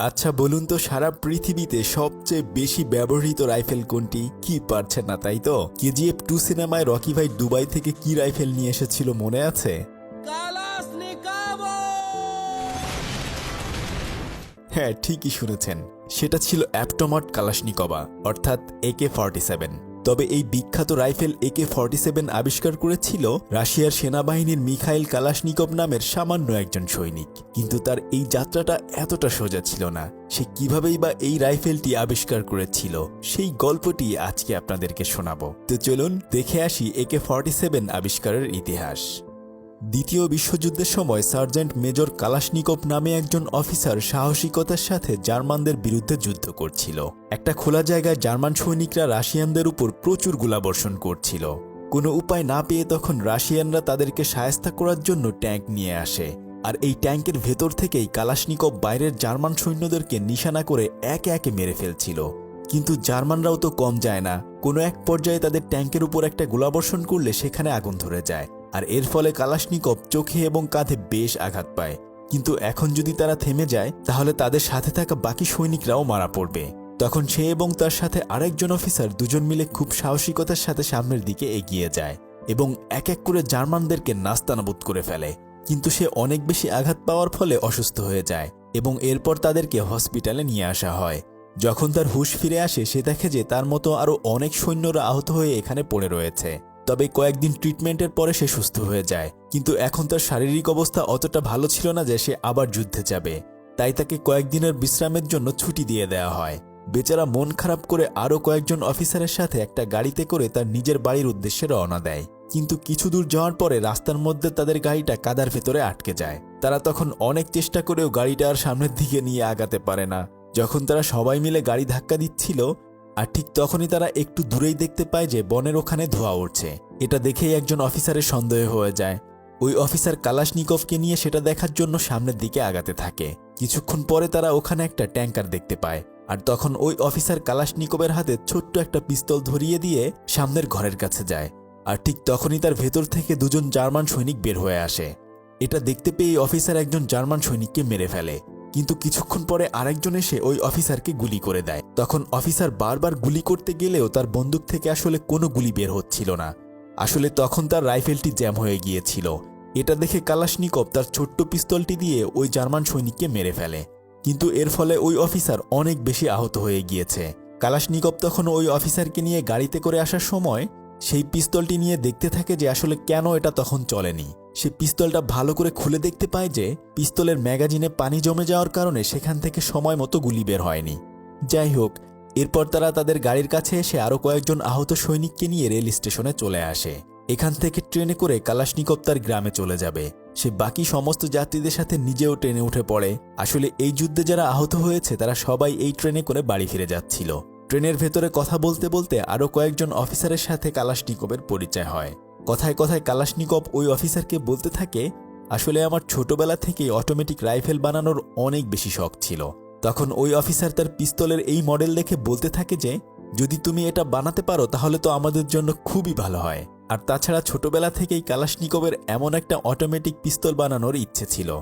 আচ্ছা বলুন তো সারা পৃথিবীতে সবচেয়ে বেশি ব্যবহৃত রাইফেল কোনটি? কি পারছেন না তাই তো? কেজিএফ টু সিনেমায় রকি ভাই দুবাই থেকে কি রাইফেল নিয়ে এসেছিল মনে আছে? হ্যাঁ ঠিকই শুনেছেন। সেটা ছিল অ্যাপটোমট কালাশনিকবা অর্থাৎ একে ফর্টি সেভেন। তবে এই বিখ্যাত রাইফেল একে ফর্টি সেভেন আবিষ্কার করেছিল রাশিয়ার সেনাবাহিনীর মিখাইল কালাশনিকভ নামের সামান্য একজন সৈনিক। কিন্তু তার এই যাত্রাটা এতটা সোজা ছিল না। সে কিভাবেই বা এই রাইফেলটি আবিষ্কার করেছিল, সেই গল্পটি আজকে আপনাদেরকে শোনাবো। তো চলুন দেখে আসি একে ফর্টি সেভেন আবিষ্কারের ইতিহাস। দ্বিতীয় বিশ্বযুদ্ধের সময় সার্জেন্ট মেজর কালাশনিকভ নামে একজন অফিসার সাহসিকতার সাথে জার্মানদের বিরুদ্ধে যুদ্ধ করছিল। একটা খোলা জায়গায় জার্মান সৈনিকরা রাশিয়ানদের উপর প্রচুর গোলাবর্ষণ করছিল। কোনো উপায় না পেয়ে তখন রাশিয়ানরা তাদেরকে সায়স্তা করার জন্য ট্যাঙ্ক নিয়ে আসে। আর এই ট্যাঙ্কের ভেতর থেকেই কালাশনিকভ বাইরের জার্মান সৈন্যদেরকে নিশানা করে একে একে মেরে ফেলছিল। কিন্তু জার্মানরাও তো কম যায় না। কোনো এক পর্যায়ে তাদের ট্যাঙ্কের উপর একটা গোলাবর্ষণ করলে সেখানে আগুন ধরে যায়। আর এর ফলে কালাশনিকভ চোখে এবং কাঁধে বেশ আঘাত পায়। কিন্তু এখন যদি তারা থেমে যায়, তাহলে তাদের সাথে থাকা বাকি সৈনিকরাও মারা পড়বে। তখন সে এবং তার সাথে আরেকজন অফিসার দুজন মিলে খুব সাহসিকতার সাথে সামনের দিকে এগিয়ে যায় এবং এক এক করে জার্মানদেরকে নাস্তানাবুদ করে ফেলে। কিন্তু সে অনেক বেশি আঘাত পাওয়ার ফলে অসুস্থ হয়ে যায় এবং এরপর তাদেরকে হসপিটালে নিয়ে আসা হয়। যখন তার হুশ ফিরে আসে, সে দেখে যে তার মতো আরও অনেক সৈন্যরা আহত হয়ে এখানে পড়ে রয়েছে। তবে কয়েকদিন ট্রিটমেন্টের পরে সে সুস্থ হয়ে যায়। কিন্তু এখন তার শারীরিক অবস্থা অতটা ভালো ছিল না যে সে আবার যুদ্ধে যাবে। তাই তাকে কয়েকদিনের বিশ্রামের জন্য ছুটি দিয়ে দেওয়া হয়। বেচারা মন খারাপ করে আরও কয়েকজন অফিসারের সাথে একটা গাড়িতে করে তার নিজের বাড়ির উদ্দেশ্যে রওনা দেয়। কিন্তু কিছু দূর যাওয়ার পরে রাস্তার মধ্যে তাদের গাড়িটা কাদার ভেতরে আটকে যায়। তারা তখন অনেক চেষ্টা করেও গাড়িটা আর সামনের দিকে নিয়ে আগাতে পারে না। যখন তারা সবাই মিলে গাড়ি ধাক্কা দিচ্ছিল আর ঠিক তখনই তারা একটু দূরেই দেখতে পায় যে বনের ওখানে ধোয়া উঠছে এটা দেখেই একজন অফিসারের সন্দেহ হয়ে যায়। ওই অফিসার কালাশনিকভকে নিয়ে সেটা দেখার জন্য সামনের দিকে আগাতে থাকে। কিছুক্ষণ পরে তারা ওখানে একটা ট্যাঙ্কার দেখতে পায়। আর তখন ওই অফিসার কালাশনিকভের হাতে ছোট্ট একটা পিস্তল ধরিয়ে দিয়ে সামনের ঘরের কাছে যায়। আর ঠিক তখনই তার ভেতর থেকে দুজন জার্মান সৈনিক বের হয়ে আসে। এটা দেখতে পেয়ে অফিসার একজন জার্মান সৈনিককে মেরে ফেলে। কিন্তু কিছুক্ষণ পরে আরেকজন এসে ওই অফিসারকে গুলি করে দেয়। তখন অফিসার বারবার গুলি করতে গেলেও তার বন্দুক থেকে আসলে কোনো গুলি বের হচ্ছিল না। আসলে তখন তার রাইফেলটি জ্যাম হয়ে গিয়েছিল। এটা দেখে কালাশনিকভ তার ছোট্ট পিস্তলটি দিয়ে ওই জার্মান সৈনিককে মেরে ফেলে। কিন্তু এর ফলে ওই অফিসার অনেক বেশি আহত হয়ে গিয়েছে। কালাশনিকভ তখন ওই অফিসারকে নিয়ে গাড়িতে করে আসার সময় সেই পিস্তলটি নিয়ে দেখতে থাকে যে আসলে কেন এটা তখন চলেনি। সে পিস্তলটা ভালো করে খুলে দেখতে পায় যে পিস্তলের ম্যাগাজিনে পানি জমে যাওয়ার কারণে সেখান থেকে সময় মতো গুলি বের হয়নি। যাই হোক, এরপর তারা তাদের গাড়ির কাছে এসে আরও কয়েকজন আহত সৈনিককে নিয়ে রেল স্টেশনে চলে আসে। এখান থেকে ট্রেনে করে কালাশনিকভ তার গ্রামে চলে যাবে। সে বাকি সমস্ত যাত্রীদের সাথে নিজেও ট্রেনে উঠে পড়ে। আসলে এই যুদ্ধে যারা আহত হয়েছে, তারা সবাই এই ট্রেনে করে বাড়ি ফিরে যাচ্ছিল। ট্রেনের ভেতরে কথা বলতে বলতে আরও কয়েকজন অফিসারের সাথে কালাশনিকভের পরিচয় হয়। কথায় কথায় কালাশনিকভ ওই অফিসারকে বলতে থাকে, আসলে আমার ছোটবেলা থেকেই অটোমেটিক রাইফেল বানানোর অনেক বেশি শখ ছিল। তখন ওই অফিসার তার পিস্তলের এই মডেল দেখে বলতে থাকে যে, যদি তুমি এটা বানাতে পারো, তাহলে তো আমাদের জন্য খুবই ভালো হয়। আর তাছাড়া ছোটবেলা থেকেই কালাশনিকভের এমন একটা অটোমেটিক পিস্তল বানানোর ইচ্ছে ছিল।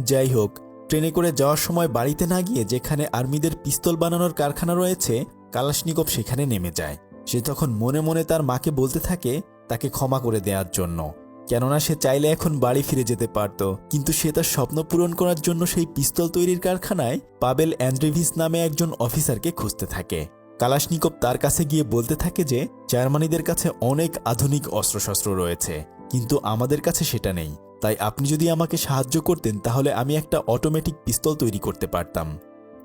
যাই হোক, ট্রেনে করে যাওয়ার সময় বাড়িতে না গিয়ে যেখানে আর্মিদের পিস্তল বানানোর কারখানা রয়েছে, কালাশনিকভ সেখানে নেমে যায়। সে তখন মনে মনে তার মাকে বলতে থাকে তাকে ক্ষমা করে দেওয়ার জন্য। কেননা সে চাইলে এখন বাড়ি ফিরে যেতে পারত। কিন্তু সে তার স্বপ্ন পূরণ করার জন্য সেই পিস্তল তৈরির কারখানায় পাবেল অ্যান্ড্রিভিস নামে একজন অফিসারকে খুঁজতে থাকে। কালাশনিকভ তার কাছে গিয়ে বলতে থাকে যে, জার্মানিদের কাছে অনেক আধুনিক অস্ত্রশস্ত্র রয়েছে, কিন্তু আমাদের কাছে সেটা নেই। তাই আপনি যদি আমাকে সাহায্য করতেন, তাহলে আমি একটা অটোমেটিক পিস্তল তৈরি করতে পারতাম।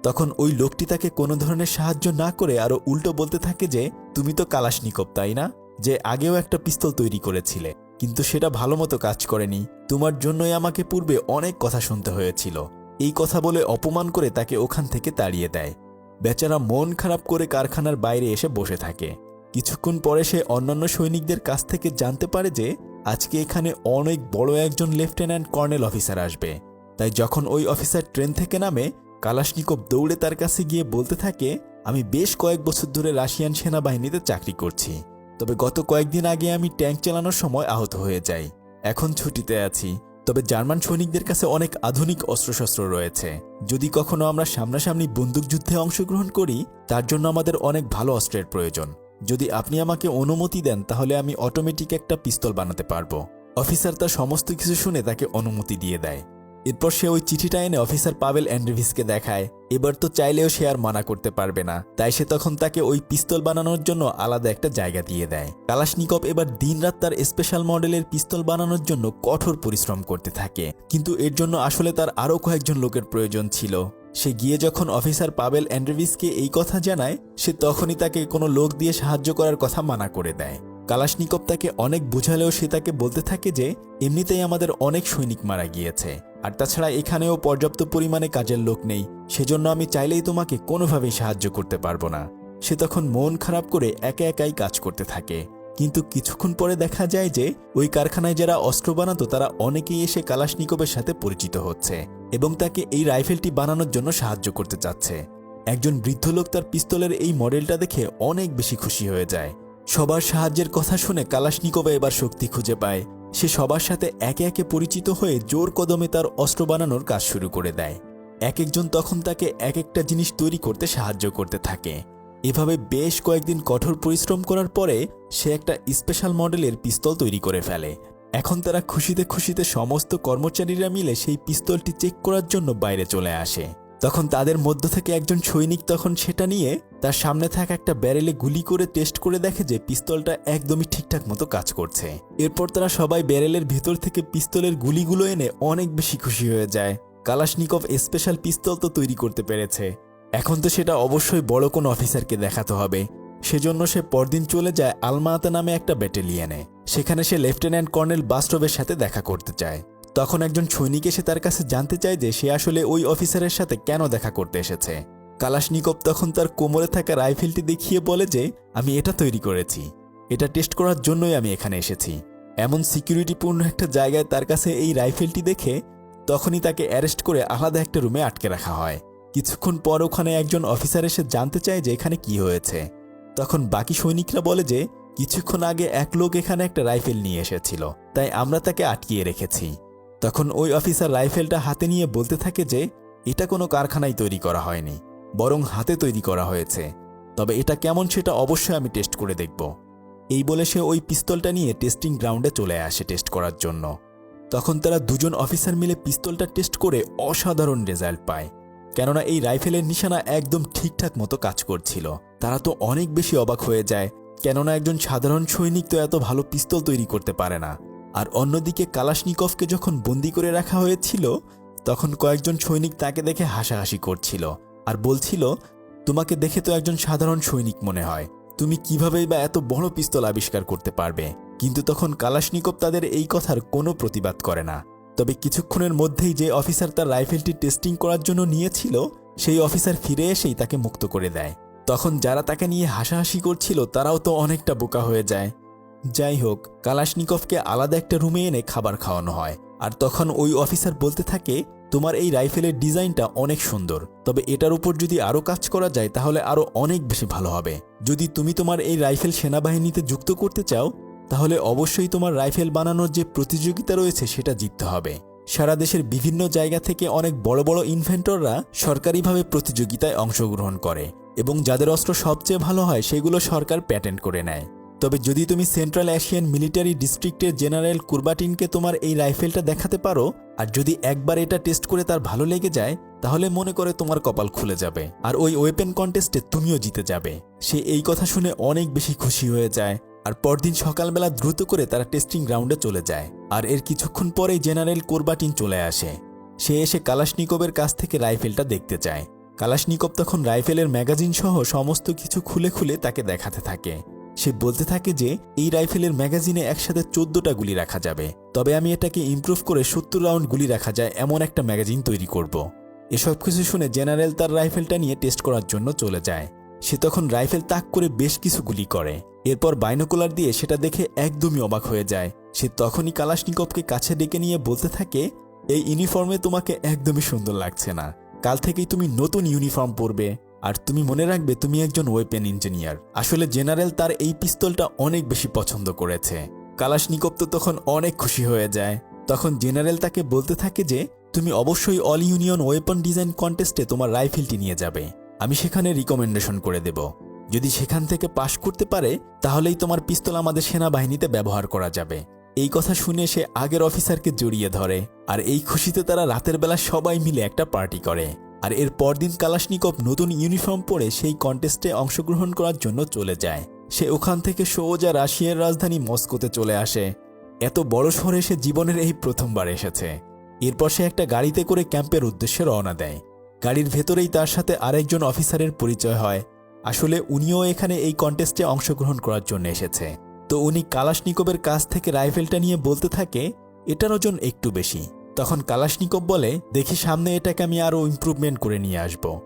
তখন ওই লোকটি তাকে কোনো ধরনের সাহায্য না করে আরও উল্টো বলতে থাকে যে, তুমি তো কালাশনিকভ, তাই না? যে আগেও একটা পিস্তল তৈরি করেছিলে, কিন্তু সেটা ভালো মতো কাজ করেনি। তোমার জন্যই আমাকে পূর্বে অনেক কথা শুনতে হয়েছিল। এই কথা বলে অপমান করে তাকে ওখান থেকে তাড়িয়ে দেয়। বেচারা মন খারাপ করে কারখানার বাইরে এসে বসে থাকে। কিছুক্ষণ পরে সে অন্যান্য সৈনিকদের কাছ থেকে জানতে পারে যে, আজকে এখানে অনেক বড় একজন লেফটেন্যান্ট কর্নেল অফিসার আসবে। তাই যখন ওই অফিসার ট্রেন থেকে নামে, কালাশনিকভ দৌড়ে তার কাছে গিয়ে বলতে থাকে, আমি বেশ কয়েক বছর ধরে রাশিয়ান সেনাবাহিনীতে চাকরি করছি। তবে গত কয়েকদিন আগে আমি ট্যাঙ্ক চালানোর সময় আহত হয়ে যাই। এখন ছুটিতে আছি। তবে জার্মান সৈনিকদের কাছে অনেক আধুনিক অস্ত্রশস্ত্র রয়েছে। যদি কখনো আমরা সামনাসামনি বন্দুকযুদ্ধে অংশগ্রহণ করি, তার জন্য আমাদের অনেক ভালো অস্ত্রের প্রয়োজন। যদি আপনি আমাকে অনুমতি দেন, তাহলে আমি অটোমেটিক একটা পিস্তল বানাতে পারব। অফিসার তার সমস্ত কিছু শুনে তাকে অনুমতি দিয়ে দেয়। এরপর সে ওই চিঠিটা এনে অফিসার পাবেল অ্যান্ড্রিভিসকে দেখায়। এবার তো চাইলেও সে আর মানা করতে পারবে না। তাই সে তখন তাকে ওই পিস্তল বানানোর জন্য আলাদা একটা জায়গা দিয়ে দেয়। কালাশনিকভ এবার দিনরাত তার স্পেশাল মডেলের পিস্তল বানানোর জন্য কঠোর পরিশ্রম করতে থাকে। কিন্তু এর জন্য আসলে তার আরও কয়েকজন লোকের প্রয়োজন ছিল। সে গিয়ে যখন অফিসার পাবেল অ্যান্ড্রেভিসকে এই কথা জানায়, সে তখনই তাকে কোনো লোক দিয়ে সাহায্য করার কথা মানা করে দেয়। কালাশনিকভ তাকে অনেক বুঝালেও সে তাকে বলতে থাকে যে, এমনিতেই আমাদের অনেক সৈনিক মারা গিয়েছে। আর তাছাড়া এখানেও পর্যাপ্ত পরিমাণে কাজের লোক নেই, সেজন্য আমি চাইলেই তোমাকে কোনোভাবেই সাহায্য করতে পারব না। সে তখন মন খারাপ করে একা একাই কাজ করতে থাকে। কিন্তু কিছুক্ষণ পরে দেখা যায় যে, ওই কারখানায় যারা অস্ত্র বানাতো তারা অনেকেই এসে কালাশনিকবের সাথে পরিচিত হচ্ছে এবং তাকে এই রাইফেলটি বানানোর জন্য সাহায্য করতে চাচ্ছে। একজন বৃদ্ধ লোক তার পিস্তলের এই মডেলটা দেখে অনেক বেশি খুশি হয়ে যায়। সবার সাহায্যের কথা শুনে কালাশনিকোভা এবার শক্তি খুঁজে পায়। সে সবার সাথে একে একে পরিচিত হয়ে জোর কদমে তার অস্ত্র বানানোর কাজ শুরু করে দেয়। এক একজন তখন তাকে এক একটা জিনিস তৈরি করতে সাহায্য করতে থাকে। এভাবে বেশ কয়েকদিন কঠোর পরিশ্রম করার পরে সে একটা স্পেশাল মডেলের পিস্তল তৈরি করে ফেলে। এখন তারা খুশিতে খুশিতে সমস্ত কর্মচারীরা মিলে সেই পিস্তলটি চেক করার জন্য বাইরে চলে আসে। তখন তাদের মধ্য থেকে একজন সৈনিক তখন সেটা নিয়ে তার সামনে থাকা একটা ব্যারেলে গুলি করে টেস্ট করে দেখে যে পিস্তলটা একদমই ঠিকঠাক মতো কাজ করছে। এরপর তারা সবাই ব্যারেলের ভেতর থেকে পিস্তলের গুলিগুলো এনে অনেক বেশি খুশি হয়ে যায়। কালাশনিকভ স্পেশাল পিস্তল তো তৈরি করতে পেরেছে। এখন তো সেটা অবশ্যই বড় কোনো অফিসারকে দেখাতে হবে। সেজন্য সে পরদিন চলে যায় আলমাতা নামে একটা ব্যাটালিয়নে। সেখানে সে লেফটেন্যান্ট কর্নেল বাস্টবের সাথে দেখা করতে চায়। তখন একজন সৈনিক এসে তার কাছে জানতে চায় যে সে আসলে ওই অফিসারের সাথে কেন দেখা করতে এসেছে। কালাশনিকভ তখন তার কোমরে থাকা রাইফেলটি দেখিয়ে বলে যে, আমি এটা তৈরি করেছি। এটা টেস্ট করার জন্যই আমি এখানে এসেছি। এমন সিকিউরিটিপূর্ণ একটা জায়গায় তার কাছে এই রাইফেলটি দেখে তখনই তাকে অ্যারেস্ট করে আলাদা একটা রুমে আটকে রাখা হয়। কিছুক্ষণ পর ওখানে একজন অফিসার এসে জানতে চায় যে এখানে কি হয়েছে। তখন বাকি সৈনিকরা বলে যে, কিছুক্ষণ আগে এক লোক এখানে একটা রাইফেল নিয়ে এসেছিল, তাই আমরা তাকে আটকিয়ে রেখেছি। তখন ওই অফিসার রাইফেলটা হাতে নিয়ে বলতে থাকে যে, এটা কোনো কারখানায় তৈরি করা হয়নি। বরং হাতে তৈরি করা হয়েছে। তবে এটা কেমন সেটা অবশ্যই আমি টেস্ট করে দেখব। এই বলে সে ওই পিস্তলটা নিয়ে টেস্টিং গ্রাউন্ডে চলে আসে টেস্ট করার জন্য। তখন তারা দুজন অফিসার মিলে পিস্তলটা টেস্ট করে অসাধারণ রেজাল্ট পায়। কেননা এই রাইফেলের নিশানা একদম ঠিকঠাক মতো কাজ করছিল। তারা তো অনেক বেশি অবাক হয়ে যায়, কেননা একজন সাধারণ সৈনিক তো এত ভালো পিস্তল তৈরি করতে পারে না। আর অন্যদিকে কালাশনিকভকে যখন বন্দি করে রাখা হয়েছিল, তখন কয়েকজন সৈনিক তাকে দেখে হাসাহাসি করছিল। আর বলছিল, তোমাকে দেখে তো একজন সাধারণ সৈনিক মনে হয়। তুমি কিভাবেই বা এত বড় পিস্তল আবিষ্কার করতে পারবে? কিন্তু তখন কালাশনিকভ তাদের এই কথার কোনো প্রতিবাদ করে না। তবে কিছুক্ষণের মধ্যেই যে অফিসার তার রাইফেলটি টেস্টিং করার জন্য নিয়েছিল, সেই অফিসার ফিরে এসেই তাকে মুক্ত করে দেয়। তখন যারা তাকে নিয়ে হাসাহাসি করছিল, তারাও তো অনেকটা বোকা হয়ে যায়। যাই হোক, কালাশনিকভকে আলাদা একটা রুমে এনে খাবার খাওয়ানো হয়। আর তখন ওই অফিসার বলতে থাকে তোমার এই রাইফেলের ডিজাইনটা অনেক সুন্দর। তবে এটার উপর যদি আরও কাজ করা যায়, তাহলে আরও অনেক বেশি ভালো হবে। যদি তুমি তোমার এই রাইফেল সেনাবাহিনীতে যুক্ত করতে চাও, তাহলে অবশ্যই তোমার রাইফেল বানানোর যে প্রতিযোগিতা রয়েছে, সেটা জিততে হবে। সারা দেশের বিভিন্ন জায়গা থেকে অনেক বড় বড় ইনভেন্টররা সরকারিভাবে প্রতিযোগিতায় অংশগ্রহণ করে এবং যাদের অস্ত্র সবচেয়ে ভালো হয়, সেগুলো সরকার প্যাটেন্ট করে নেয়। তবে যদি তুমি সেন্ট্রাল এশিয়ান মিলিটারি ডিস্ট্রিক্টের জেনারেল কুরবাটিনকে তোমার এই রাইফেলটা দেখাতে পারো, আর যদি একবার এটা টেস্ট করে তার ভালো লেগে যায়, তাহলে মনে করে তোমার কপাল খুলে যাবে। আর ওই ওয়েপেন কন্টেস্টে তুমিও জিতে যাবে। সে এই কথা শুনে অনেক বেশি খুশি হয়ে যায়, আর পরদিন সকালবেলা দ্রুত করে তারা টেস্টিং গ্রাউন্ডে চলে যায়। আর এর কিছুক্ষণ পরেই জেনারেল কোরবাটিন চলে আসে। সে এসে কালাশনিকবের কাছ থেকে রাইফেলটা দেখতে চায়। কালাশনিকব তখন রাইফেলের ম্যাগাজিন সহ সমস্ত কিছু খুলে খুলে তাকে দেখাতে থাকে। সে বলতে থাকে যে, এই রাইফেলের ম্যাগাজিনে একসাথে চোদ্দটা গুলি রাখা যাবে। তবে আমি এটাকে ইমপ্রুভ করে সত্তর রাউন্ড গুলি রাখা যায় এমন একটা ম্যাগাজিন তৈরি করব। এসব কিছু শুনে জেনারেল তার রাইফেলটা নিয়ে টেস্ট করার জন্য চলে যায়। সে তখন রাইফেল তাক করে বেশ কিছু গুলি করে। এরপর বাইনোকুলার দিয়ে সেটা দেখে একদমই অবাক হয়ে যায়। সে তখনই কালাশনিকভকে কাছে ডেকে নিয়ে বলতে থাকে, এই ইউনিফর্মে তোমাকে একদমই সুন্দর লাগছে না। কাল থেকেই তুমি নতুন ইউনিফর্ম পরবে। আর তুমি মনে রাখবে তুমি একজন ওয়েপেন ইঞ্জিনিয়ার আসলে জেনারেল তার এই পিস্তলটা অনেক বেশি পছন্দ করেছে। কালাশনিকভ তো তখন অনেক খুশি হয়ে যায়। তখন জেনারেল তাকে বলতে থাকে যে, তুমি অবশ্যই অল ইউনিয়ন ওয়েপন ডিজাইন কন্টেস্টে তোমার রাইফেলটি নিয়ে যাবে। আমি সেখানে রিকমেন্ডেশন করে দেব। যদি সেখান থেকে পাশ করতে পারে, তাহলেই তোমার পিস্তল আমাদের সেনাবাহিনীতে ব্যবহার করা যাবে। এই কথা শুনে সে আগের অফিসারকে জড়িয়ে ধরে। আর এই খুশিতে তারা রাতের বেলা সবাই মিলে একটা পার্টি করে। আর এর পরদিন কালাশনিকভ নতুন ইউনিফর্ম পরে সেই কন্টেস্টে অংশগ্রহণ করার জন্য চলে যায়। সে ওখান থেকে সোজা রাশিয়ার রাজধানী মস্কোতে চলে আসে। এত বড় শহরে সে জীবনের এই প্রথমবার এসেছে। এরপর সে একটা গাড়িতে করে ক্যাম্পের উদ্দেশ্যে রওনা দেয়। গাড়ির ভেতরেই তার সাথে আরেকজন অফিসারের পরিচয় হয়। আসলে উনিও এখানে এই কন্টেস্টে অংশগ্রহণ করার জন্য এসেছে। তো উনি কালাশনিকবের কাছ থেকে রাইফেলটা নিয়ে বলতে থাকে, এটার ওজন একটু বেশি। তখন কালাশনিকব বলে, দেখি সামনে এটাকে আমি আরও ইমপ্রুভমেন্ট করে নিয়ে আসব।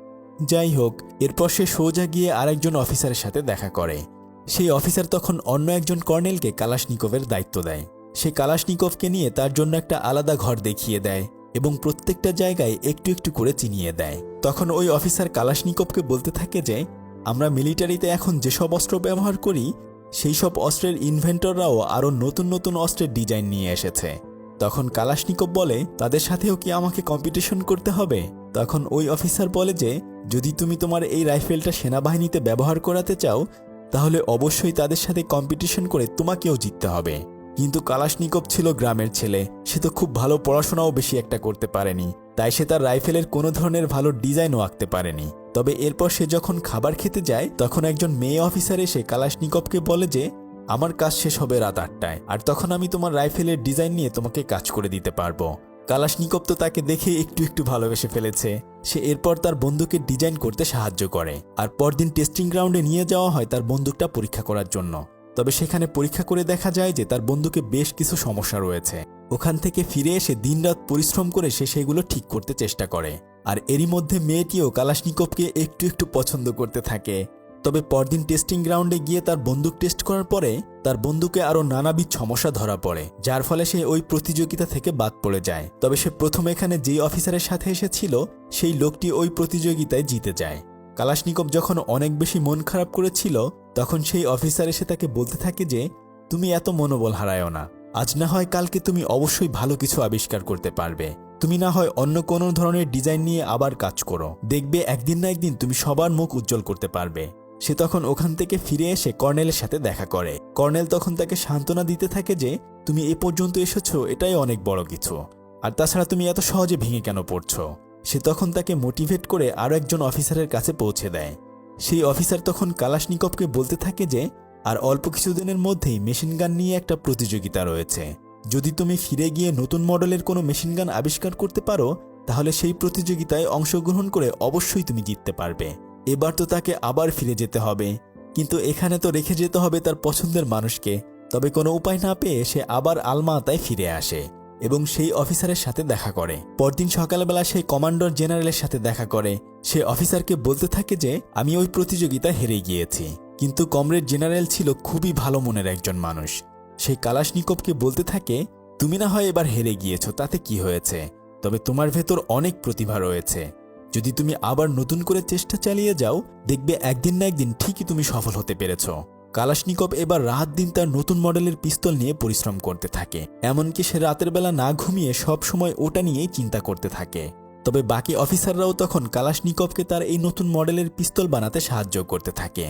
যাই হোক, এরপর সে সোজা গিয়ে আরেকজন অফিসারের সাথে দেখা করে। সেই অফিসার তখন অন্য একজন কর্নেলকে কালাশনিকভের দায়িত্ব দেয়। সে কালাশনিকভকে নিয়ে তার জন্য একটা আলাদা ঘর দেখিয়ে দেয় এবং প্রত্যেকটা জায়গায় একটু একটু করে চিনিয়ে দেয়। তখন ওই অফিসার কালাশনিকভকে বলতে থাকে যে, আমরা মিলিটারিতে এখন যেসব অস্ত্র ব্যবহার করি, সেই সব অস্ত্রের ইনভেন্টররাও আরও নতুন নতুন অস্ত্রের ডিজাইন নিয়ে এসেছে। তখন কালাশনিকভ বলে, তাদের সাথেও কি আমাকে কম্পিটিশন করতে হবে? তখন ওই অফিসার বলে যে, যদি তুমি তোমার এই রাইফেলটা সেনাবাহিনীতে ব্যবহার করাতে চাও, তাহলে অবশ্যই তাদের সাথে কম্পিটিশন করে তোমাকেও জিততে হবে। কিন্তু কালাশনিকভ ছিল গ্রামের ছেলে। সে তো খুব ভালো পড়াশোনাও বেশি একটা করতে পারেনি। তাই সে তার রাইফেলের কোনো ধরনের ভালো ডিজাইনও আঁকতে পারেনি। তবে এরপর সে যখন খাবার খেতে যায়, তখন একজন মেয়ে অফিসার এসে কালাশনিকভকে বলে যে আমার কাজ শেষ হবে রাত আটটায়, আর তখন আমি তোমার রাইফেলের ডিজাইন নিয়ে তোমাকে কাজ করে দিতে পারব। কালাশনিকভ তো তাকে দেখে একটু একটু ভালোবেসে ফেলেছে। সে এরপর তার বন্দুকের ডিজাইন করতে সাহায্য করে, আর পরদিন টেস্টিং গ্রাউন্ডে নিয়ে যাওয়া হয় তার বন্দুকটা পরীক্ষা করার জন্য। তবে সেখানে পরীক্ষা করে দেখা যায় যে তার বন্দুকে বেশ কিছু সমস্যা রয়েছে। ওখান থেকে ফিরে এসে দিনরাত পরিশ্রম করে সে সেগুলো ঠিক করতে চেষ্টা করে। আর এরই মধ্যে মেয়েটিও কালাশনিকভকে একটু একটু পছন্দ করতে থাকে। তবে পরদিন টেস্টিং গ্রাউন্ডে গিয়ে তার বন্দুক টেস্ট করার পরে তার বন্দুকে আরও নানাবিধ সমস্যা ধরা পড়ে, যার ফলে সে ওই প্রতিযোগিতা থেকে বাদ পড়ে যায়। তবে সে প্রথম এখানে যেই অফিসারের সাথে এসেছিল, সেই লোকটি ওই প্রতিযোগিতায় জিতে যায়। কালাশনিকভ যখন অনেক বেশি মন খারাপ করেছিল, তখন সেই অফিসার এসে তাকে বলতে থাকে যে, তুমি এত মনোবল হারায়ও না। আজ না হয় কালকে তুমি অবশ্যই ভালো কিছু আবিষ্কার করতে পারবে। তুমি না হয় অন্য কোনো ধরনের ডিজাইন নিয়ে আবার কাজ করো। দেখবে একদিন না একদিন তুমি সবার মুখ উজ্জ্বল করতে পারবে। সে তখন ওখান থেকে ফিরে এসে কর্নেলের সাথে দেখা করে। কর্নেল তখন তাকে সান্ত্বনা দিতে থাকে যে, তুমি এ পর্যন্ত এসেছ, এটাই অনেক বড় কিছু। আর তাছাড়া তুমি এত সহজে ভেঙে কেন পড়ছো? সে তখন তাকে মোটিভেট করে আরও একজন অফিসারের কাছে পৌঁছে দেয়। সেই অফিসার তখন কালাশনিকভকে বলতে থাকে যে, আর অল্প কিছুদিনের মধ্যেই মেশিন গান নিয়ে একটা প্রতিযোগিতা রয়েছে। যদি তুমি ফিরে গিয়ে নতুন মডেলের কোনো মেশিন গান আবিষ্কার করতে পারো, তাহলে সেই প্রতিযোগিতায় অংশগ্রহণ করে অবশ্যই তুমি জিততে পারবে। এবার তো তাকে আবার ফিরে যেতে হবে। কিন্তু এখানে তো রেখে যেতে হবে তার পছন্দের মানুষকে। তবে কোনো উপায় না পেয়ে সে আবার আলমাতায় ফিরে আসে এবং সেই অফিসারের সাথে দেখা করে। পরদিন সকালবেলা সেই কমান্ডার জেনারেলের সাথে দেখা করে। সে অফিসারকে বলতে থাকে যে, আমি ওই প্রতিযোগিতায় হেরে গিয়েছি। কিন্তু কমরেড জেনারেল ছিল খুবই ভালো মনের একজন মানুষ। সেই কালাশনিকভকে বলতে থাকে, তুমি না হয় এবার হেরে গিয়েছ, তাতে কি হয়েছে? তবে তোমার ভেতর অনেক প্রতিভা রয়েছে। যদি তুমি আবার নতুন করে চেষ্টা চালিয়ে যাও, দেখবে একদিন না একদিন ঠিকই তুমি সফল হতে পেরেছ। কালাশনিকভ এবার রাত দিন তার নতুন মডেলের পিস্তল নিয়ে পরিশ্রম করতে থাকে, এমনকি সে রাতের বেলা না ঘুমিয়ে সব সময় ওটা নিয়েই চিন্তা করতে থাকে। তবে বাকি অফিসাররাও তখন কালাশনিকভকে তার এই নতুন মডেলের পিস্তল বানাতে সাহায্য করতে থাকে।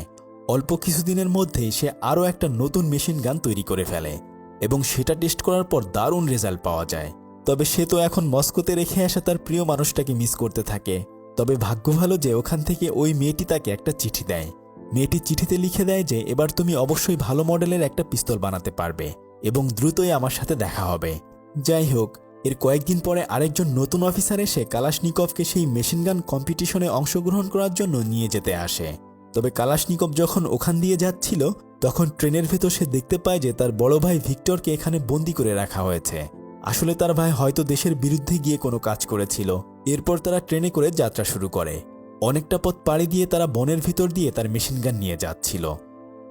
অল্প কিছুদিনের মধ্যেই সে আরও একটা নতুন মেশিন গান তৈরি করে ফেলে, এবং সেটা টেস্ট করার পর দারুণ রেজাল্ট পাওয়া যায়। তবে সে তো এখন মস্কোতে রেখে আসা তার প্রিয় মানুষটাকে মিস করতে থাকে তবে ভাগ্য ভালো যে ওখান থেকে ওই মেয়েটি তাকে একটা চিঠি দেয়। মেয়েটি চিঠিতে লিখে দেয় যে, এবার তুমি অবশ্যই ভালো মডেলের একটা পিস্তল বানাতে পারবে এবং দ্রুতই আমার সাথে দেখা হবে। যাই হোক, এর কয়েকদিন পরে আরেকজন নতুন অফিসার এসে কালাশনিকভকে সেই মেশিনগান কম্পিটিশনে অংশগ্রহণ করার জন্য নিয়ে যেতে আসে। তবে কালাশনিকভ যখন ওখান দিয়ে যাচ্ছিল, তখন ট্রেনের ভেতর সে দেখতে পায় যে তার বড় ভাই ভিক্টরকে এখানে বন্দি করে রাখা হয়েছে। আসলে তার ভাই হয়তো দেশের বিরুদ্ধে গিয়ে কোনো কাজ করেছিল। এরপর তারা ট্রেনে করে যাত্রা শুরু করে। অনেকটা পথ পাড়ি দিয়ে তারা বনের ভিতর দিয়ে তার মেশিনগান নিয়ে যাচ্ছিল।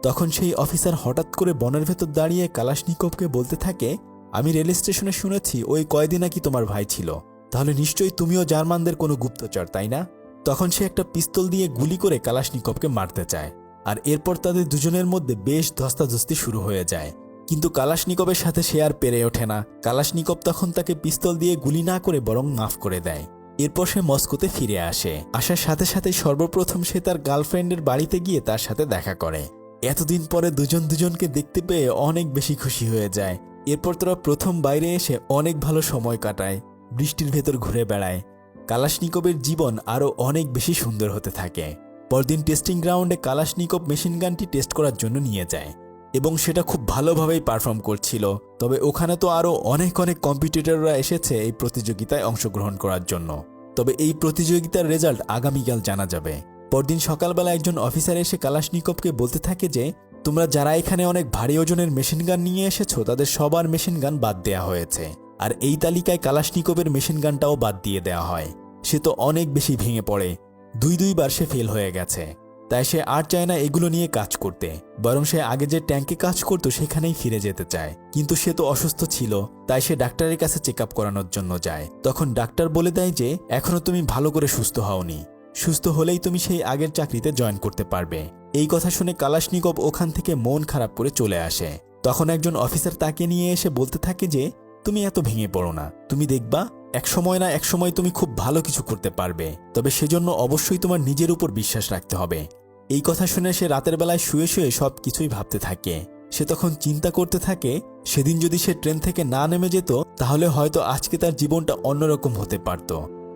তখন সেই অফিসার হঠাৎ করে বনের ভেতর দাঁড়িয়ে কালাশনিকভকে বলতে থাকে, আমি রেল স্টেশনে শুনেছি ওই কয়দিন নাকি তোমার ভাই ছিল। তাহলে নিশ্চয়ই তুমিও জার্মানদের কোনো গুপ্তচর, তাই না? তখন সে একটা পিস্তল দিয়ে গুলি করে কালাশনিকভকে মারতে চায়। আর এরপর তাদের দুজনের মধ্যে বেশ ধস্তাধস্তি শুরু হয়ে যায়। কিন্তু কালাশনিকবের সাথে সে আর পেরে ওঠে না। কালাশনিকব তখন তাকে পিস্তল দিয়ে গুলি না করে বরং মাফ করে দেয়। এরপর সে মস্কোতে ফিরে আসে। আসার সাথে সাথে সর্বপ্রথম সে তার গার্লফ্রেন্ডের বাড়িতে গিয়ে তার সাথে দেখা করে। এতদিন পরে দুজন দুজনকে দেখতে পেয়ে অনেক বেশি খুশি হয়ে যায়। এরপর তারা প্রথম বাইরে এসে অনেক ভালো সময় কাটায়, বৃষ্টির ভেতর ঘুরে বেড়ায়। কালাশনিকবের জীবন আরও অনেক বেশি সুন্দর হতে থাকে। পরদিন টেস্টিং গ্রাউন্ডে কালাশনিকব মেশিন গানটি টেস্ট করার জন্য নিয়ে যায়। এবং সেটা খুব ভালোভাবেই পারফর্ম করছিল। তবে ওখানে তো আরও অনেক অনেক কম্পিটিটররা এসেছে এই প্রতিযোগিতায় অংশগ্রহণ করার জন্য। তবে এই প্রতিযোগিতার রেজাল্ট আগামীকাল জানা যাবে। পরদিন সকালবেলা একজন অফিসার এসে কালাশনিকবকে বলতে থাকে যে, তোমরা যারা এখানে অনেক ভারী ওজনের মেশিন গান নিয়ে এসেছ, তাদের সবার মেশিন গান বাদ দেওয়া হয়েছে। আর এই তালিকায় কালাশনিকবের মেশিন গানটাও বাদ দিয়ে দেওয়া হয়। সে তো অনেক বেশি ভেঙে পড়ে। দুই দুইবার সে ফেল হয়ে গেছে। তাই সে আর চায় না এগুলো নিয়ে কাজ করতে, বরং সে আগে যে ট্যাঙ্কে কাজ করতো সেখানেই ফিরে যেতে চায়। কিন্তু সে তো অসুস্থ ছিল, তাই সে ডাক্তারের কাছে চেক করানোর জন্য যায়। তখন ডাক্তার বলে দেয় যে, এখনও তুমি ভালো করে সুস্থ হওনি। সুস্থ হলেই তুমি সেই আগের চাকরিতে জয়েন করতে পারবে। এই কথা শুনে কালাশনিকব ওখান থেকে মন খারাপ করে চলে আসে। তখন একজন অফিসার তাকে নিয়ে এসে বলতে থাকে যে, তুমি এত ভেঙে পড়ো না। তুমি দেখবা, এক সময় না এক সময় তুমি খুব ভালো কিছু করতে পারবে। তবে সেজন্য অবশ্যই তোমার নিজের উপর বিশ্বাস রাখতে হবে। এই কথা শুনে সে রাতের বেলায় শুয়ে শুয়ে সব কিছুই ভাবতে থাকে। সে তখন চিন্তা করতে থাকে, সেদিন যদি সে ট্রেন থেকে না নেমে যেত, তাহলে হয়তো আজকে তার জীবনটা অন্যরকম হতে পারত।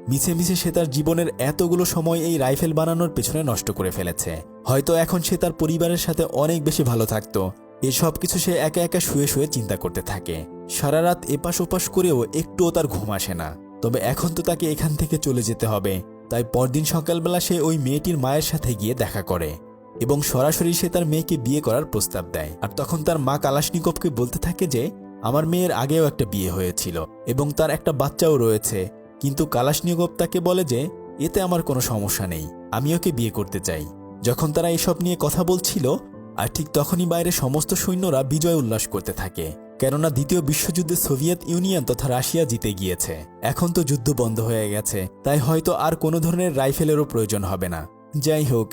মিছে মিছে সে তার জীবনের এতগুলো সময় এই রাইফেল বানানোর পেছনে নষ্ট করে ফেলেছে। হয়তো এখন সে তার পরিবারের সাথে অনেক বেশি ভালো থাকতো। এসব কিছু সে একা একা শুয়ে শুয়ে চিন্তা করতে থাকে। সারা রাত এপাশ ওপাশ করেও একটুও তার ঘুম আসে না। তবে এখন তো তাকে এখান থেকে চলে যেতে হবে। তাই পরদিন সকালবেলা সে ওই মেয়েটির মায়ের সাথে গিয়ে দেখা করে এবং সরাসরি সে তার মেয়েকে বিয়ে করার প্রস্তাব দেয়। আর তখন তার মা কালাশনিকবকে বলতে থাকে যে, আমার মেয়ের আগেও একটা বিয়ে হয়েছিল এবং তার একটা বাচ্চাও রয়েছে, কিন্তু কালাশনিকব তাকে বলে যে, এতে আমার কোনো সমস্যা নেই, আমি ওকে বিয়ে করতে চাই। যখন তারা এসব নিয়ে কথা বলছিল, আর ঠিক তখনই বাইরে সমস্ত সৈন্যরা বিজয় উল্লাস করতে থাকে। কেননা দ্বিতীয় বিশ্বযুদ্ধে সোভিয়েত ইউনিয়ন তথা রাশিয়া জিতে গিয়েছে। এখন তো যুদ্ধ বন্ধ হয়ে গেছে, তাই হয়তো আর কোনো ধরনের রাইফেলেরও প্রয়োজন হবে না। যাই হোক,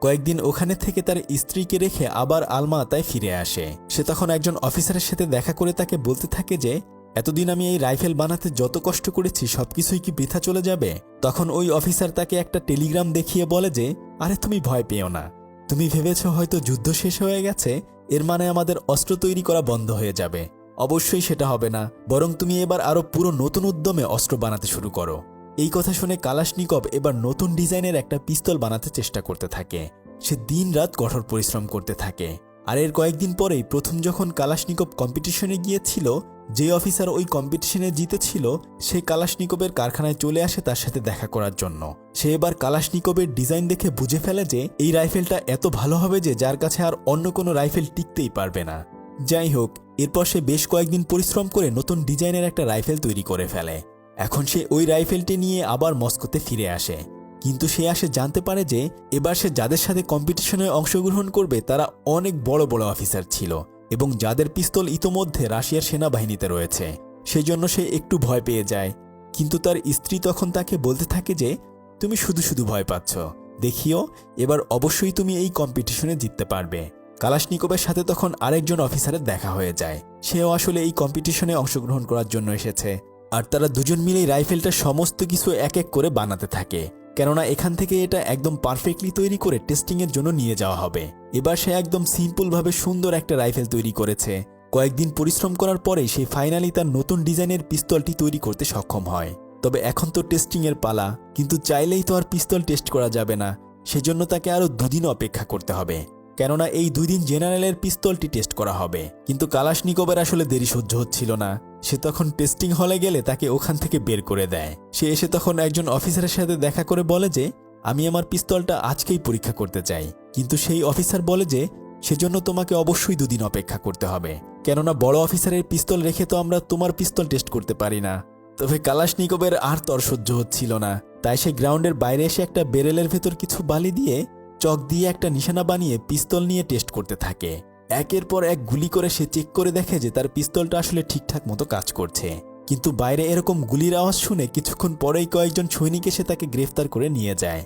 কয়েকদিন ওখানে থেকে তার স্ত্রীকে রেখে আবার আলমা তাই ফিরে আসে। সে তখন একজন অফিসারের সাথে দেখা করে তাকে বলতে থাকে যে, এতদিন আমি এই রাইফেল বানাতে যত কষ্ট করেছি, সবকিছুই কি বৃথা চলে যাবে? তখন ওই অফিসার তাকে একটা টেলিগ্রাম দেখিয়ে বলে যে, আরে তুমি ভয় পেও না। তুমি ভেবেছ হয়তো যুদ্ধ শেষ হয়ে গেছে এর মানে আমাদের অস্ত্র তৈরি করা বন্ধ হয়ে যাবে। অবশ্যই সেটা হবে না, বরং তুমি এবার আরও পুরো নতুন উদ্যমে অস্ত্র বানাতে শুরু করো। এই কথা শুনে কালাশনিকব এবার নতুন ডিজাইনের একটা পিস্তল বানাতে চেষ্টা করতে থাকে। সে দিন রাত কঠোর পরিশ্রম করতে থাকে। আর এর কয়েকদিন পরেই প্রথম যখন কালাশনিকব কম্পিটিশনে গিয়েছিল, যে অফিসার ওই কম্পিটিশনে জিতেছিল, সে কালাশনিকবের কারখানায় চলে আসে তার সাথে দেখা করার জন্য। সে এবার কালাশনিকবের ডিজাইন দেখে বুঝে ফেলে যে, এই রাইফেলটা এত ভালো হবে যে যার কাছে আর অন্য কোনো রাইফেল টিকতেই পারবে না। যাই হোক, এরপর সে বেশ কয়েকদিন পরিশ্রম করে নতুন ডিজাইনের একটা রাইফেল তৈরি করে ফেলে। এখন সে ওই রাইফেলটি নিয়ে আবার মস্কোতে ফিরে আসে। কিন্তু সে আসে জানতে পারে যে এবার সে যাদের সাথে কম্পিটিশনে অংশগ্রহণ করবে, তারা অনেক বড় বড় অফিসার ছিল এবং যাদের পিস্তল ইতোমধ্যে রাশিয়ার সেনাবাহিনীতে রয়েছে। সেই জন্য সে একটু ভয় পেয়ে যায়। কিন্তু তার স্ত্রী তখন তাকে বলতে থাকে যে, তুমি শুধু শুধু ভয় পাচ্ছ। দেখিও, এবার অবশ্যই তুমি এই কম্পিটিশনে জিততে পারবে। কালাশনিকবের সাথে তখন আরেকজন অফিসারের দেখা হয়ে যায়। সেও আসলে এই কম্পিটিশনে অংশগ্রহণ করার জন্য এসেছে। আর তারা দুজন মিলেই রাইফেলটা সমস্ত কিছু এক এক করে বানাতে থাকে। কেননা এখান থেকে এটা একদম পারফেক্টলি তৈরি করে টেস্টিংয়ের জন্য নিয়ে যাওয়া হবে। এবার সে একদম সিম্পলভাবে সুন্দর একটা রাইফেল তৈরি করেছে। কয়েকদিন পরিশ্রম করার পরে সে ফাইনালি তার নতুন ডিজাইনের পিস্তলটি তৈরি করতে সক্ষম হয়। তবে এখন তো টেস্টিংয়ের পালা, কিন্তু চাইলেই তো আর পিস্তল টেস্ট করা যাবে না। সেজন্য তাকে আরও দুদিন অপেক্ষা করতে হবে। কেননা এই দুই দিন জেনারেলের পিস্তলটি টেস্ট করা হবে। কিন্তু কালাশনিকবের আসলে দেরি সহ্য হচ্ছিল না। সে তখন টেস্টিং হলে গেলে তাকে ওখান থেকে বের করে দেয়। সে এসে তখন একজন অফিসারের সাথে দেখা করে বলে যে, আমি আমার পিস্তলটা আজকেই পরীক্ষা করতে চাই। কিন্তু সেই অফিসার বলে যে, সেজন্য তোমাকে অবশ্যই দুদিন অপেক্ষা করতে হবে। কেননা বড় অফিসারের পিস্তল রেখে তো আমরা তোমার পিস্তল টেস্ট করতে পারি না। তবে কালাশনিকবের আর তর সহ্য হচ্ছিল না। তাই সে গ্রাউন্ডের বাইরে এসে একটা বেরেলের ভেতর কিছু বালি দিয়ে, চক দিয়ে একটা নিশানা বানিয়ে পিস্তল নিয়ে টেস্ট করতে থাকে। একের পর এক গুলি করে সে চেক করে দেখে যে তার পিস্তলটা আসলে ঠিকঠাক মতো কাজ করছে। কিন্তু বাইরে এরকম গুলির আওয়াজ শুনে কিছুক্ষণ পরেই কয়েকজন সৈনিক এসে তাকে গ্রেফতার করে নিয়ে যায়।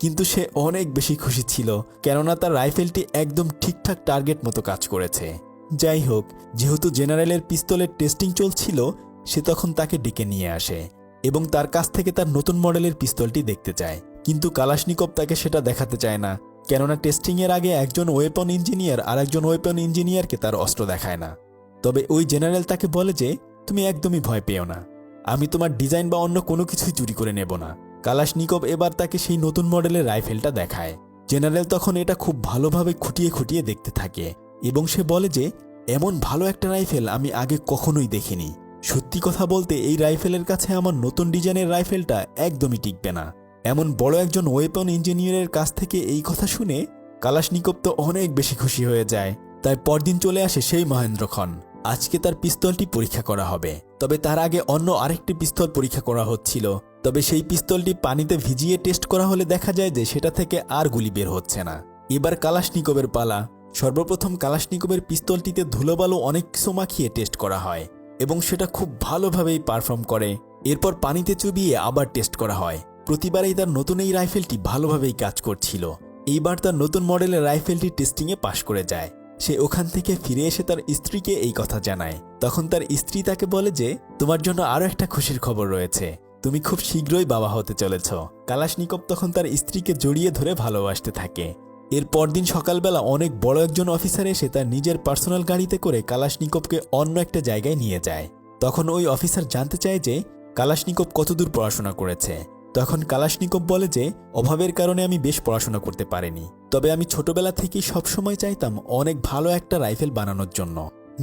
কিন্তু সে অনেক বেশি খুশি ছিল, কেননা তার রাইফেলটি একদম ঠিকঠাক টার্গেট মতো কাজ করেছে। যাই হোক, যেহেতু জেনারেলের পিস্তলের টেস্টিং চলছিল, সে তখন তাকে ডেকে নিয়ে আসে এবং তার কাছ থেকে তার নতুন মডেলের পিস্তলটি দেখতে চায়। কিন্তু কালাশনিকভ তাকে সেটা দেখাতে চায় না। কেননা টেস্টিংয়ের আগে একজন ওয়েপন ইঞ্জিনিয়ার আর একজন ওয়েপন ইঞ্জিনিয়ারকে তার অস্ত্র দেখায় না। তবে ওই জেনারেল তাকে বলে যে, তুমি একদমই ভয় পেও না। আমি তোমার ডিজাইন বা অন্য কোনো কিছুই চুরি করে নেব না। কালাশনিকভ এবার তাকে সেই নতুন মডেলের রাইফেলটা দেখায়। জেনারেল তখন এটা খুব ভালোভাবে খুঁটিয়ে খুঁটিয়ে দেখতে থাকে এবং সে বলে যে, এমন ভালো একটা রাইফেল আমি আগে কখনোই দেখিনি। সত্যি কথা বলতে এই রাইফেলের কাছে আমার নতুন ডিজাইনের রাইফেলটা একদমই টিকবে না। এমন বড় একজন ওয়েপন ইঞ্জিনিয়ারের কাছ থেকে এই কথা শুনে কালাশনিকভ তো অনেক বেশি খুশি হয়ে যায়। তাই পরদিন চলে আসে সেই মহেন্দ্র খন আজকে তার পিস্তলটি পরীক্ষা করা হবে। তবে তার আগে অন্য আরেকটি পিস্তল পরীক্ষা করা হচ্ছিল। তবে সেই পিস্তলটি পানিতে ভিজিয়ে টেস্ট করা হলে দেখা যায় যে সেটা থেকে আর গুলি বের হচ্ছে না। এবার কালাশনিকবের পালা। সর্বপ্রথম কালাশনিকবের পিস্তলটিতে ধুলোবালো অনেক কিছু মাখিয়ে টেস্ট করা হয় এবং সেটা খুব ভালোভাবেই পারফর্ম করে। এরপর পানিতে চুবিয়ে আবার টেস্ট করা হয়। প্রতিবারেই তার নতুন এই রাইফেলটি ভালোভাবেই কাজ করছিল। এইবার তার নতুন মডেলের রাইফেলটি টেস্টিংয়ে পাশ করে যায়। সে ওখান থেকে ফিরে এসে তার স্ত্রীকে এই কথা জানায়। তখন তার স্ত্রী তাকে বলে যে, তোমার জন্য আরও একটা খুশির খবর রয়েছে। তুমি খুব শীঘ্রই বাবা হতে চলেছ। কালাশনিকভ তখন তার স্ত্রীকে জড়িয়ে ধরে ভালোবাসতে থাকে। এর পরদিন সকালবেলা অনেক বড় একজন অফিসার এসে তার নিজের পার্সোনাল গাড়িতে করে কালাশনিকভকে অন্য একটা জায়গায় নিয়ে যায়। তখন ওই অফিসার জানতে চায় যে, কালাশনিকভ কতদূর পড়াশোনা করেছে। তখন কালাশনিকভ বলে যে, অভাবের কারণে আমি বেশ পড়াশোনা করতে পারিনি। তবে আমি ছোটবেলা থেকেই সবসময় চাইতাম অনেক ভালো একটা রাইফেল বানানোর জন্য।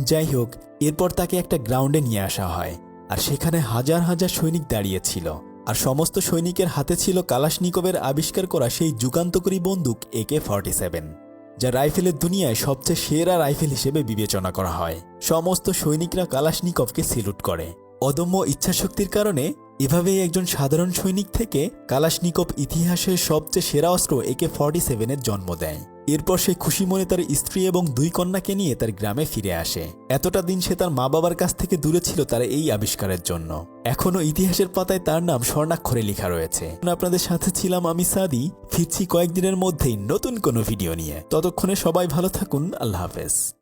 যাই হোক, এরপর তাকে একটা গ্রাউন্ডে নিয়ে আসা হয়, আর সেখানে হাজার হাজার সৈনিক দাঁড়িয়ে ছিল। আর সমস্ত সৈনিকের হাতে ছিল কালাশনিকভের আবিষ্কার করা সেই যুগান্তকরী বন্দুক একে ফর্টি সেভেন, যা রাইফেলের দুনিয়ায় সবচেয়ে সেরা রাইফেল হিসেবে বিবেচনা করা হয়। সমস্ত সৈনিকরা কালাশনিকভকে সিলুট করে। অদম্য ইচ্ছাশক্তির কারণে এভাবেই একজন সাধারণ সৈনিক থেকে কালাশনিকভ ইতিহাসের সবচেয়ে সেরা অস্ত্র একে ফর্টি সেভেনের জন্ম দেয়। এরপর সে খুশি মনে তার স্ত্রী এবং দুই কন্যাকে নিয়ে তার গ্রামে ফিরে আসে। এতটা দিন সে তার মা বাবার কাছ থেকে দূরে ছিল তার এই আবিষ্কারের জন্য। এখনও ইতিহাসের পাতায় তার নাম স্বর্ণাক্ষরে লেখা রয়েছে। আপনাদের সাথে ছিলাম আমি সাদি। ফিরছি কয়েকদিনের মধ্যেই নতুন কোনো ভিডিও নিয়ে। ততক্ষণে সবাই ভালো থাকুন। আল্লাহ হাফেজ।